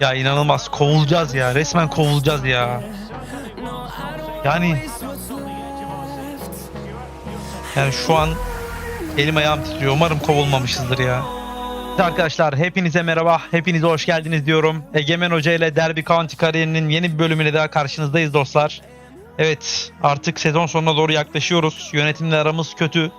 Ya inanılmaz kovulacağız ya. Resmen kovulacağız ya. Yani yani şu an elim ayağım titriyor. Umarım kovulmamışızdır ya. Arkadaşlar hepinize merhaba. Hepinize hoş geldiniz diyorum. Egemen Hoca ile Derby County kariyerinin yeni bir bölümüyle daha karşınızdayız dostlar. Evet artık sezon sonuna doğru yaklaşıyoruz. Yönetimle aramız kötü.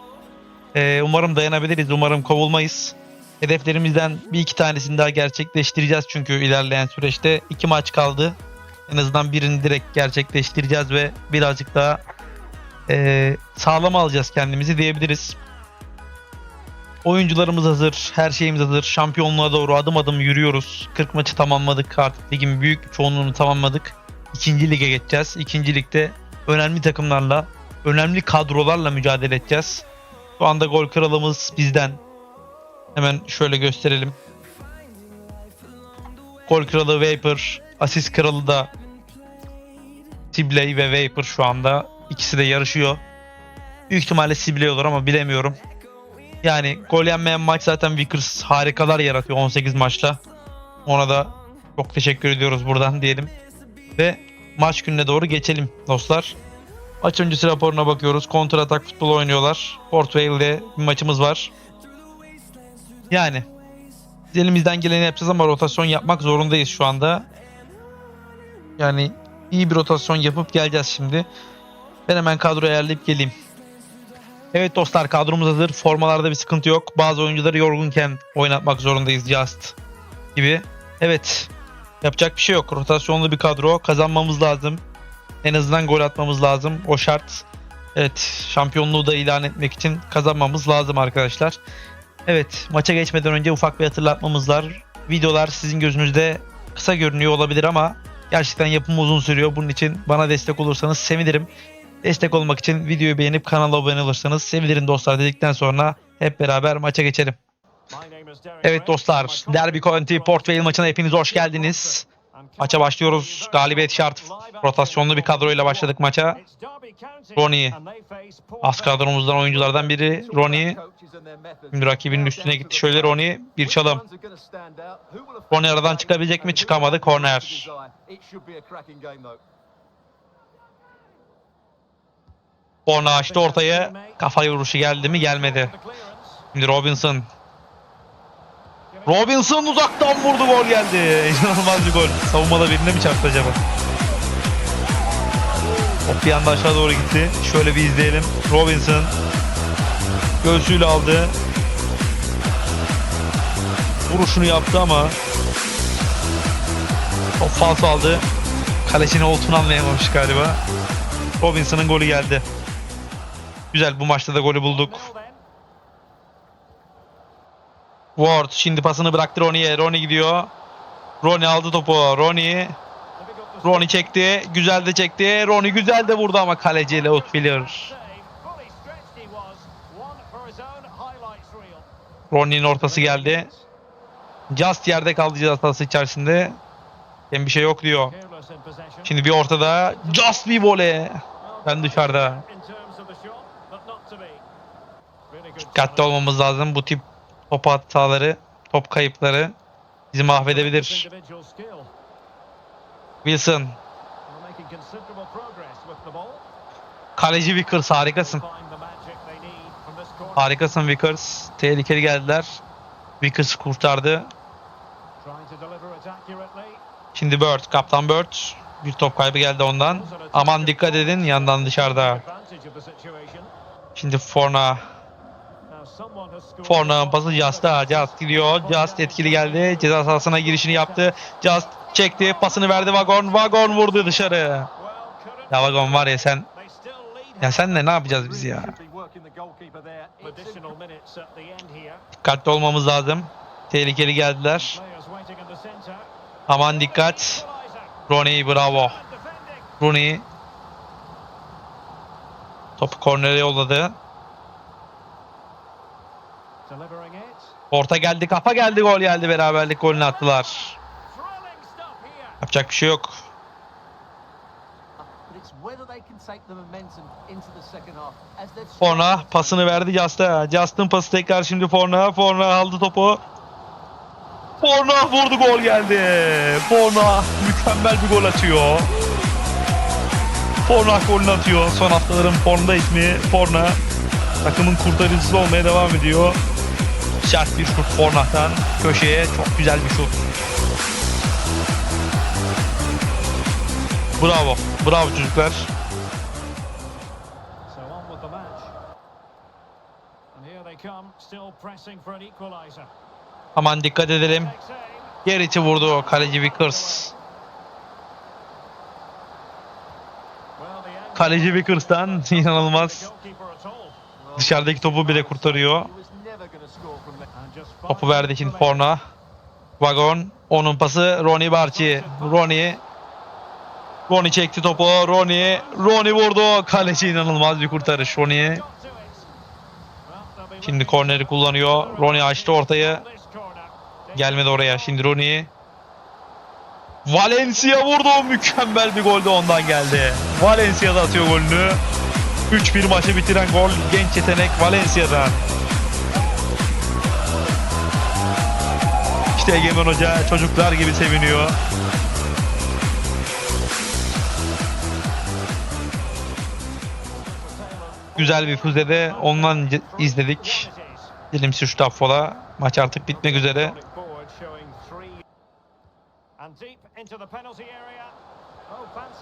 Ee, umarım dayanabiliriz. Umarım kovulmayız. Hedeflerimizden bir iki tanesini daha gerçekleştireceğiz çünkü ilerleyen süreçte iki maç kaldı. En azından birini direkt gerçekleştireceğiz ve birazcık daha eee sağlam alacağız kendimizi diyebiliriz. Oyuncularımız hazır, her şeyimiz hazır. Şampiyonluğa doğru adım adım yürüyoruz. 40 maçı tamamladık artık ligin büyük çoğunluğunu tamamladık. İkinci lige geçeceğiz. İkinci ligde önemli takımlarla, önemli kadrolarla mücadele edeceğiz. Şu anda gol kralımız bizden. Hemen şöyle gösterelim. Gol kralı Vapor, asist kralı da Sibley ve Vapor şu anda. İkisi de yarışıyor. Büyük ihtimalle Sibley olur ama bilemiyorum. Yani gol yenmeyen maç zaten Vickers harikalar yaratıyor 18 maçta. Ona da çok teşekkür ediyoruz buradan diyelim. Ve maç gününe doğru geçelim dostlar. Maç öncesi raporuna bakıyoruz. Kontra atak futbol oynuyorlar. Port Vale'de bir maçımız var. Yani elimizden geleni yapacağız ama rotasyon yapmak zorundayız şu anda. Yani iyi bir rotasyon yapıp geleceğiz şimdi. Ben hemen kadro ayarlayıp geleyim. Evet dostlar kadromuz hazır. Formalarda bir sıkıntı yok. Bazı oyuncuları yorgunken oynatmak zorundayız Just gibi. Evet. Yapacak bir şey yok. Rotasyonlu bir kadro. Kazanmamız lazım. En azından gol atmamız lazım. O şart. Evet. Şampiyonluğu da ilan etmek için kazanmamız lazım arkadaşlar. Evet, maça geçmeden önce ufak bir hatırlatmamız var. Videolar sizin gözünüzde kısa görünüyor olabilir ama gerçekten yapımı uzun sürüyor. Bunun için bana destek olursanız sevinirim. Destek olmak için videoyu beğenip kanala abone olursanız sevinirim dostlar dedikten sonra hep beraber maça geçelim. Evet dostlar, Derby County Port Vale maçına hepiniz hoş geldiniz. Maça başlıyoruz. Galibiyet şart. Rotasyonlu bir kadroyla başladık maça. Ronnie, az kadromuzdan oyunculardan biri. Ronnie, Şimdi rakibinin üstüne gitti. Şöyle Ronnie bir çalım. Ronnie aradan çıkabilecek mi? Çıkamadı. Corner. Corner açtı ortaya. Kafa vuruşu geldi mi? Gelmedi. Şimdi Robinson. Robinson uzaktan vurdu gol geldi. İnanılmaz bir gol. Savunmada birine mi çarptı acaba? Top bir anda aşağı doğru gitti. Şöyle bir izleyelim. Robinson göğsüyle aldı. Vuruşunu yaptı ama top falso aldı. Kalecinin olduğunu anlayamamış galiba. Robinson'ın golü geldi. Güzel bu maçta da golü bulduk. Ward şimdi pasını bıraktı Ronnie'ye. Ronnie gidiyor. Ronnie aldı topu. Ronnie. Ronnie çekti. Güzel de çekti. Ronnie güzel de vurdu ama kaleciyle Outfielder. Ronnie'nin ortası geldi. Just yerde kaldı cezası içerisinde. Hem bir şey yok diyor. Şimdi bir ortada. Just bir voley. Ben dışarıda. Dikkatli olmamız lazım. Bu tip top hataları, top kayıpları bizi mahvedebilir. Wilson. Kaleci Vickers harikasın. Harikasın Vickers. Tehlikeli geldiler. Vickers kurtardı. Şimdi Bird, Kaptan Bird. Bir top kaybı geldi ondan. Aman dikkat edin yandan dışarıda. Şimdi Forna. Forna pası Just'a. Just gidiyor. Just etkili geldi. Ceza sahasına girişini yaptı. Just çekti. Pasını verdi Vagon. Vagon vurdu dışarı. Ya Vagon var ya sen. Ya sen de ne yapacağız biz ya? Dikkatli olmamız lazım. Tehlikeli geldiler. Aman dikkat. Rooney bravo. Rooney. Topu kornere yolladı. Orta geldi, kafa geldi, gol geldi. Beraberlik golünü attılar. Yapacak bir şey yok. Forna pasını verdi Just'a. Just'ın pası tekrar şimdi Forna. Forna aldı topu. Forna vurdu gol geldi. Forna mükemmel bir gol atıyor. Forna golünü atıyor. Son haftaların formda ismi Forna. Takımın kurtarıcısı olmaya devam ediyor. Sert bir şut Forna'dan köşeye çok güzel bir şut. Bravo. Bravo çocuklar. Aman dikkat edelim. Yer içi vurdu kaleci Vickers. Kaleci Vickers'tan inanılmaz. Dışarıdaki topu bile kurtarıyor. Topu verdi şimdi Forna. Vagon. Onun pası Ronnie Barci. Ronnie. Ronnie çekti topu. Ronnie. Ronnie vurdu. Kaleci inanılmaz bir kurtarış be Şimdi korneri kullanıyor. Ronnie açtı corner. Gelmedi oraya. Şimdi Ronnie. Valencia vurdu. Mükemmel bir gol de ondan geldi. Valencia da atıyor golünü. 3-1 maçı bitiren gol genç yetenek Valencia'dan. İşte Egemen Hoca çocuklar gibi seviniyor. Güzel bir füzede ondan izledik. Dilimsi şu Taffola. Maç artık bitmek üzere.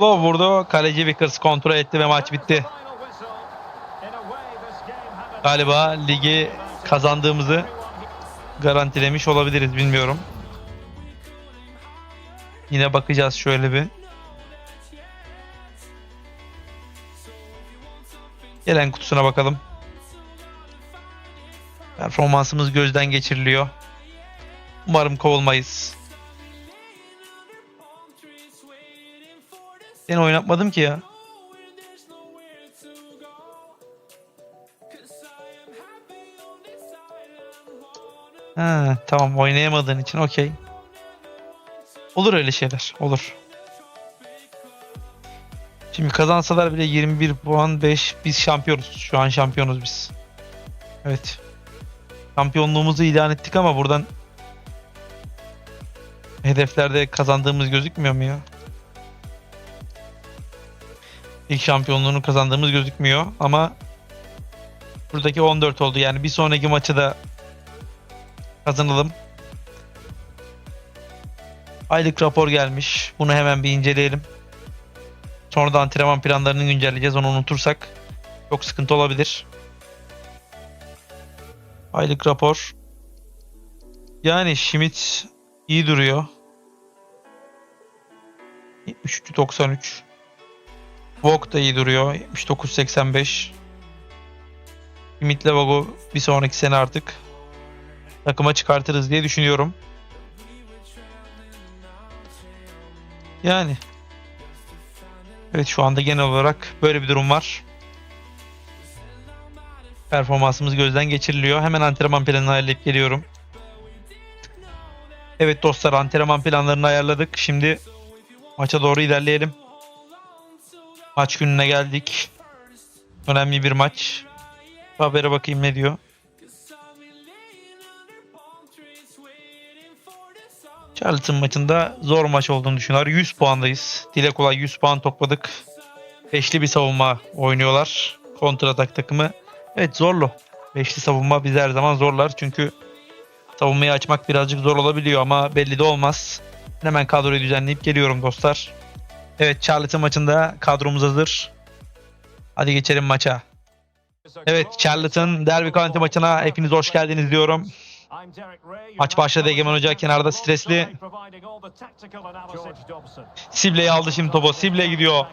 Low vurdu. Kaleci Vickers kontrol etti ve maç bitti. Galiba ligi kazandığımızı garantilemiş olabiliriz bilmiyorum. Yine bakacağız şöyle bir. Gelen kutusuna bakalım. Performansımız gözden geçiriliyor. Umarım kovulmayız. Seni oynatmadım ki ya. Ha, tamam oynayamadığın için okey. Olur öyle şeyler. Olur. Şimdi kazansalar bile 21 puan 5 biz şampiyonuz. Şu an şampiyonuz biz. Evet. Şampiyonluğumuzu ilan ettik ama buradan hedeflerde kazandığımız gözükmüyor mu ya? İlk şampiyonluğunu kazandığımız gözükmüyor ama buradaki 14 oldu. Yani bir sonraki maçı da kazanalım. Aylık rapor gelmiş. Bunu hemen bir inceleyelim. Sonra da antrenman planlarını güncelleyeceğiz. Onu unutursak çok sıkıntı olabilir. Aylık rapor. Yani Schmidt iyi duruyor. 73.93. Vok da iyi duruyor. 79.85. Schmidt'le Vog'u bir sonraki sene artık takıma çıkartırız diye düşünüyorum. Yani Evet şu anda genel olarak böyle bir durum var. Performansımız gözden geçiriliyor. Hemen antrenman planını ayarlayıp geliyorum. Evet dostlar antrenman planlarını ayarladık. Şimdi maça doğru ilerleyelim. Maç gününe geldik. Önemli bir maç. Habere bakayım ne diyor. Charlton maçında zor maç olduğunu düşünüyorlar. 100 puandayız. Dile kolay 100 puan topladık. Beşli bir savunma oynuyorlar. Kontratak takımı. Evet zorlu. Beşli savunma bizi her zaman zorlar. Çünkü savunmayı açmak birazcık zor olabiliyor ama belli de olmaz. Hemen kadroyu düzenleyip geliyorum dostlar. Evet Charlton maçında kadromuz hazır. Hadi geçelim maça. Evet Charlton Derby County maçına hepiniz hoş geldiniz diyorum. Maç başladı Egemen Hoca kenarda stresli. Sibley aldı şimdi topu. Sibley gidiyor.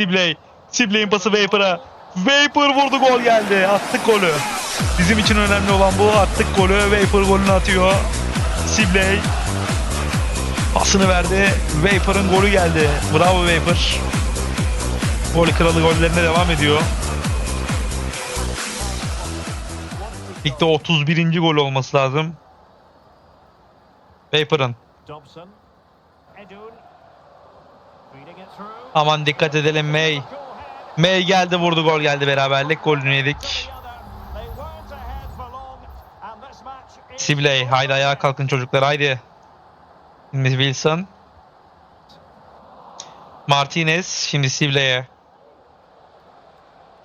Sibley. Sibley'in pası Vapor'a. Vapor vurdu gol geldi. Attık golü. Bizim için önemli olan bu. Attık golü. Vapor golünü atıyor. Sibley. Pasını verdi. Vapor'ın golü geldi. Bravo Vapor. Gol kralı gollerine devam ediyor. Ligde 31. gol olması lazım. Vapor'ın. Aman dikkat edelim May. May geldi vurdu gol geldi beraberlik golünü yedik. Sibley haydi ayağa kalkın çocuklar haydi. Wilson. Martinez. Şimdi Sible'ye.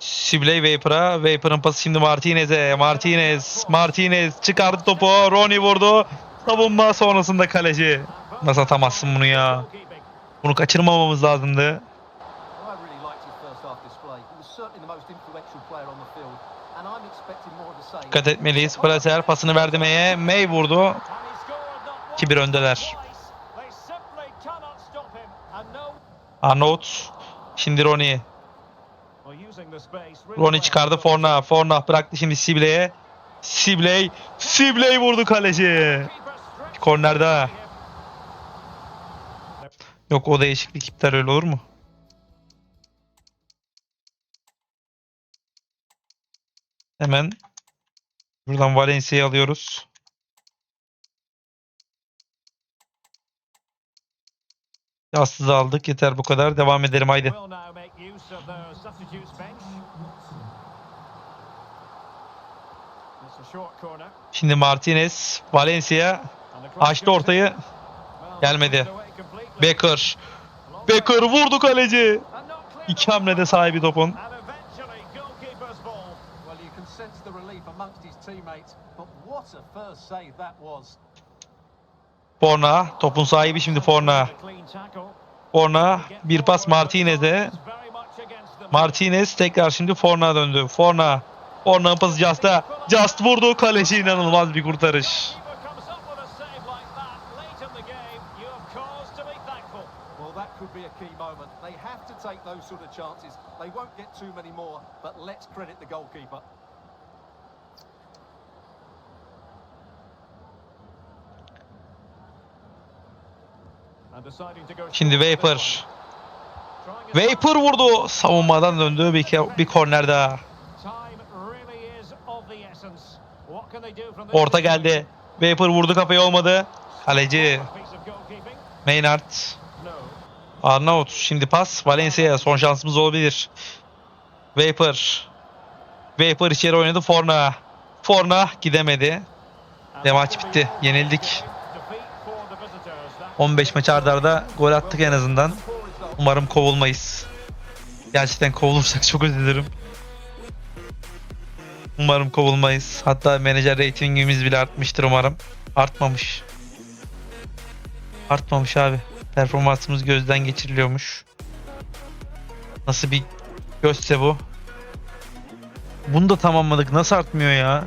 Sibley Vapor'a. Vapor'ın pası şimdi Martinez'e. Martinez. Martinez çıkardı topu. Ronnie vurdu. Savunma sonrasında kaleci. Nasıl atamazsın bunu ya? Bunu kaçırmamamız lazımdı. Dikkat etmeliyiz. Placer pasını verdi May'e. May vurdu. 2-1 öndeler. Arnold. Şimdi Ronnie. Ronnie çıkardı Forna. Forna bıraktı şimdi Sibley'e. Sibley. Sibley vurdu kaleci. Kornerde. Yok o değişiklik iptal öyle olur mu? Hemen buradan Valencia'yı alıyoruz. Yastığı aldık. Yeter bu kadar. Devam edelim haydi. Use of their substitutes bench. It's a short corner. Şimdi Martinez, Valencia the açtı ortayı. Gelmedi. Becker. Becker vurdu kaleci. İki the hamlede sahibi topun. The. Forna. Topun sahibi şimdi Forna. Forna. Bir pas Martinez'e. Martinez tekrar şimdi Forna döndü. Forna. Forna'nın pası Just'a. Just vurdu. Kaleci inanılmaz bir kurtarış. Şimdi Vapor. Vapor vurdu. Savunmadan döndü. Bir, bir korner daha. Orta geldi. Vapor vurdu kafayı olmadı. Kaleci? Maynard. Arnaut şimdi pas Valencia'ya son şansımız olabilir. Vapor. Vapor içeri oynadı Forna. Forna gidemedi. Ve maç bitti. Yenildik. defeat for the visitors. That 15 maç arda arda gol attık en azından. Umarım kovulmayız. Gerçekten kovulursak çok üzülürüm. Umarım kovulmayız. Hatta menajer reytingimiz bile artmıştır umarım. Artmamış. Artmamış abi. Performansımız gözden geçiriliyormuş. Nasıl bir gözse bu. Bunu da tamamladık. Nasıl artmıyor ya?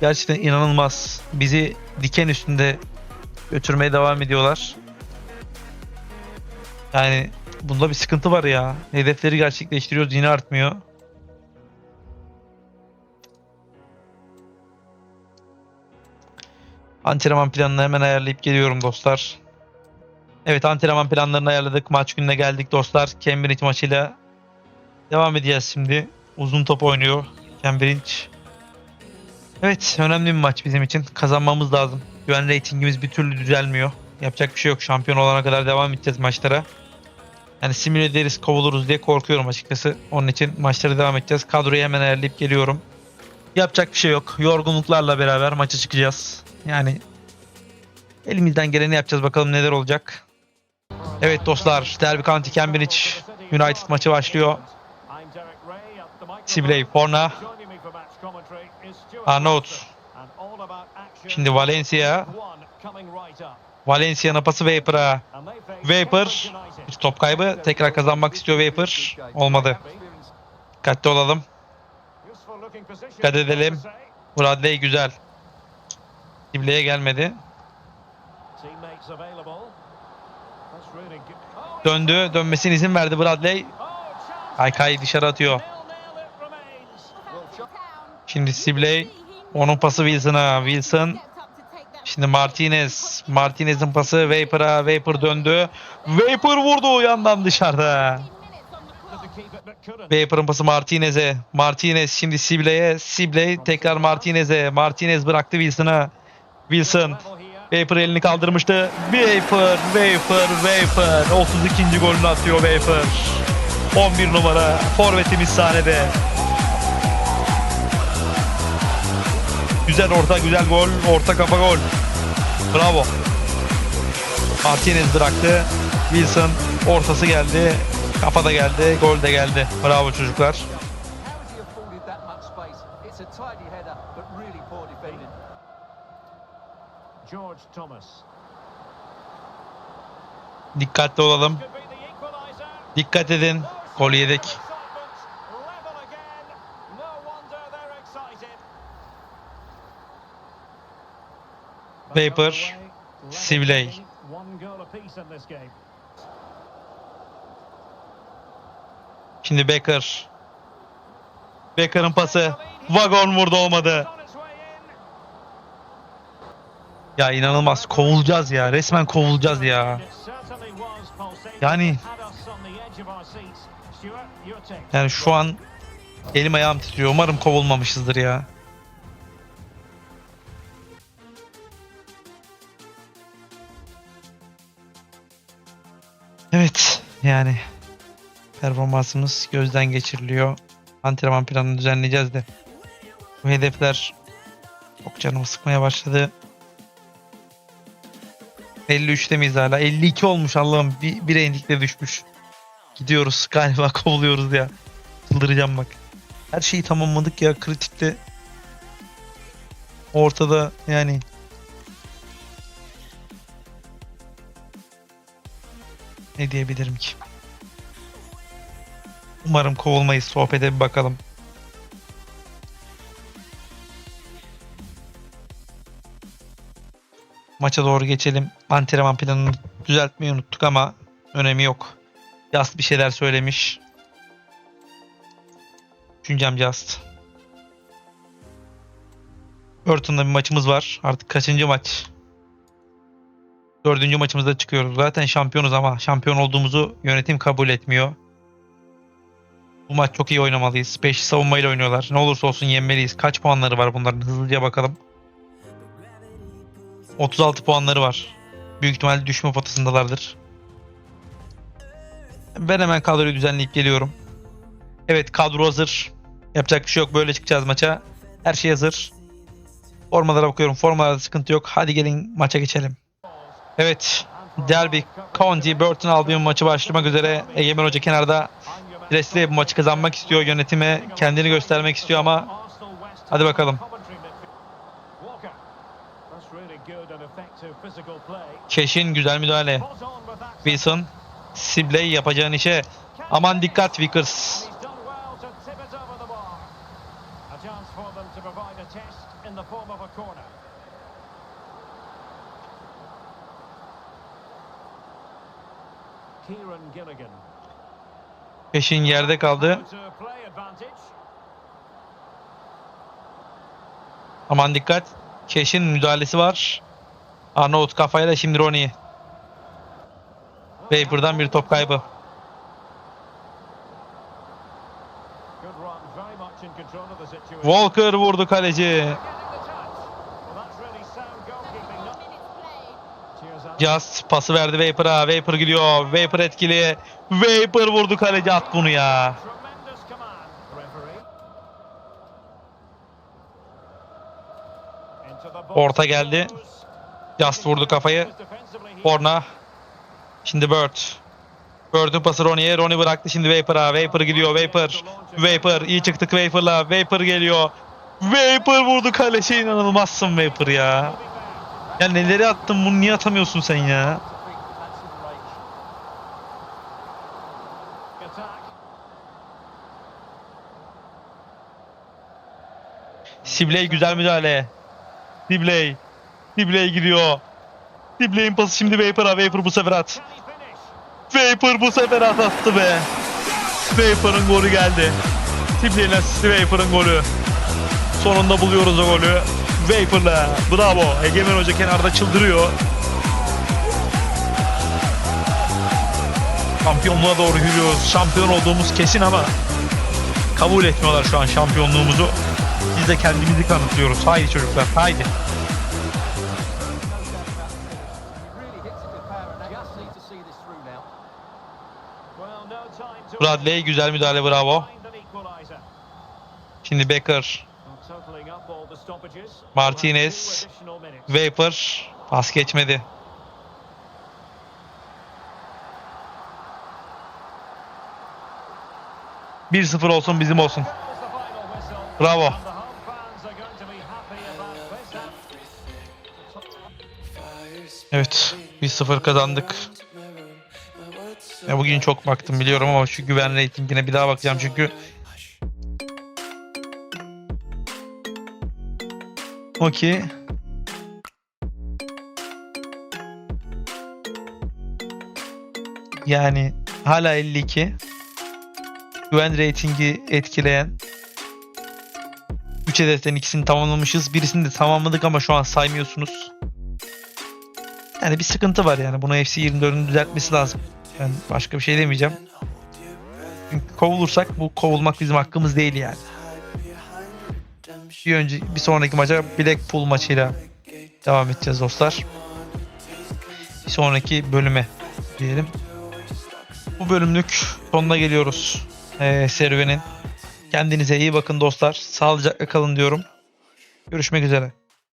Gerçekten inanılmaz. Bizi diken üstünde götürmeye devam ediyorlar. Yani bunda bir sıkıntı var ya. Hedefleri gerçekleştiriyoruz yine artmıyor. Antrenman planını hemen ayarlayıp geliyorum dostlar. Evet antrenman planlarını ayarladık. Maç gününe geldik dostlar. Cambridge maçıyla devam edeceğiz şimdi. Uzun top oynuyor Cambridge. Evet önemli bir maç bizim için. Kazanmamız lazım. Güven reytingimiz bir türlü düzelmiyor. Yapacak bir şey yok. Şampiyon olana kadar devam edeceğiz maçlara. Yani simüle ederiz kovuluruz diye korkuyorum açıkçası. Onun için maçlara devam edeceğiz. Kadroyu hemen ayarlayıp geliyorum. Yapacak bir şey yok. Yorgunluklarla beraber maça çıkacağız. Yani elimizden geleni yapacağız. Bakalım neler olacak. Evet dostlar. Derby County Cambridge United maçı başlıyor. Sibley, Forna, Arnaut. Şimdi Valencia. Valencia'nın pası Vapor'a. Vapor. Bir top kaybı. Tekrar kazanmak istiyor Vapor. Olmadı. Dikkatli olalım. Dikkat edelim. Bradley güzel. Sibley'e gelmedi. Döndü. Dönmesine izin verdi Bradley. Kaykay dışarı atıyor. Şimdi Sibley. Onun pası Wilson'a. Wilson. Şimdi Martinez. Martinez'in pası Vapor'a. Vapor döndü. Vapor vurdu yandan dışarıda. Vapor'ın pası Martinez'e. Martinez şimdi Sibley'e. Sibley tekrar Martinez'e. Martinez bıraktı Wilson'a. Wilson. Vapor elini kaldırmıştı. Vapor, Vapor, Vapor. 32. golünü atıyor Vapor. 11 numara. Forvetimiz sahnede. Güzel orta, güzel gol. Orta kafa gol. Bravo. Martinez bıraktı. Wilson ortası geldi. Kafada geldi. Gol de geldi. Bravo çocuklar. Dikkatli olalım. Dikkat edin. Gol yedik. Vapor, game. Şimdi Becker. Becker'ın pası. Vagon vurdu olmadı. Ya inanılmaz. Kovulacağız ya. Resmen kovulacağız ya. Yani-. Yani şu an elim ayağım titriyor. Umarım kovulmamışızdır ya. Yani performansımız gözden geçiriliyor. Antrenman planını düzenleyeceğiz de. Bu hedefler çok canımı sıkmaya başladı. 53'te miyiz hala? 52 olmuş Allah'ım. Bir, bir endikle düşmüş. Gidiyoruz galiba kovuluyoruz ya. Çıldıracağım bak. Her şeyi tamamladık ya kritikte. Ortada yani. Ne diyebilirim ki? Umarım kovulmayız. Sohbete bir bakalım. Maça doğru geçelim. Antrenman planını düzeltmeyi unuttuk ama önemi yok. Just bir şeyler söylemiş. Düşüncem Just. Burton'da bir maçımız var. Artık kaçıncı maç? Dördüncü maçımızda çıkıyoruz. Zaten şampiyonuz ama şampiyon olduğumuzu yönetim kabul etmiyor. Bu maç çok iyi oynamalıyız. 5 savunmayla oynuyorlar. Ne olursa olsun yenmeliyiz. Kaç puanları var bunların? Hızlıca bakalım. 36 puanları var. Büyük ihtimalle düşme potasındalardır. Ben hemen kadroyu düzenleyip geliyorum. Evet kadro hazır. Yapacak bir şey yok. Böyle çıkacağız maça. Her şey hazır. Formalara bakıyorum. Formalarda sıkıntı yok. Hadi gelin maça geçelim. Evet. Derby County Burton Albion maçı başlamak üzere. Egemen Hoca kenarda presle bu maçı kazanmak istiyor. Yönetime kendini göstermek istiyor ama hadi bakalım. Keşin güzel müdahale. Wilson. Sibley yapacağın işe. Aman dikkat Vickers. Corner. Keşin yerde kaldı. Aman dikkat. Keşin müdahalesi var. Arnavut kafayla şimdi Ronnie. Vapor'dan bir top kaybı. Walker vurdu kaleci. Just pası verdi Vapor'a. Vapor gidiyor. Vapor etkili. Vapor vurdu kaleci at bunu ya. Orta geldi. Just vurdu kafayı. Forna. Şimdi Bird. Bird'ün pası Ronnie'ye. Ronnie bıraktı şimdi Vapor'a. Vapor gidiyor. Vapor. Vapor. iyi çıktık Vapor'la. Vapor geliyor. Vapor vurdu kaleci. İnanılmazsın Vapor ya. Ya neleri attın bunu niye atamıyorsun sen ya? Sibley güzel müdahale. Sibley. Sibley gidiyor. Sibley'in pası şimdi Vapor'a. Vapor bu sefer at. Vapor bu sefer at attı be. Vapor'ın golü geldi. Sibley'in asisti Vapor'ın golü. Sonunda buluyoruz o golü. Vapor'la. Bravo. Egemen Hoca kenarda çıldırıyor. Şampiyonluğa doğru yürüyoruz. Şampiyon olduğumuz kesin ama kabul etmiyorlar şu an şampiyonluğumuzu. Biz de kendimizi kanıtlıyoruz. Haydi çocuklar, haydi. Bradley güzel müdahale bravo. Şimdi Becker, Martinez, Vapor pas geçmedi. Bir sıfır olsun bizim olsun. Bravo. Evet. 1-0 kazandık. Ya bugün çok baktım biliyorum ama şu güven reytingine bir daha bakacağım çünkü Okey. Yani hala 52. Güven reytingi etkileyen 3 hedesten ikisini tamamlamışız. Birisini de tamamladık ama şu an saymıyorsunuz. Yani bir sıkıntı var yani. Bunu FC 24'ün düzeltmesi lazım. Ben başka bir şey demeyeceğim. Çünkü kovulursak bu kovulmak bizim hakkımız değil yani. Bir önce bir sonraki maça Blackpool maçıyla devam edeceğiz dostlar. Bir sonraki bölüme diyelim. Bu bölümlük sonuna geliyoruz. Ee, serüvenin. Kendinize iyi bakın dostlar. Sağlıcakla kalın diyorum. Görüşmek üzere.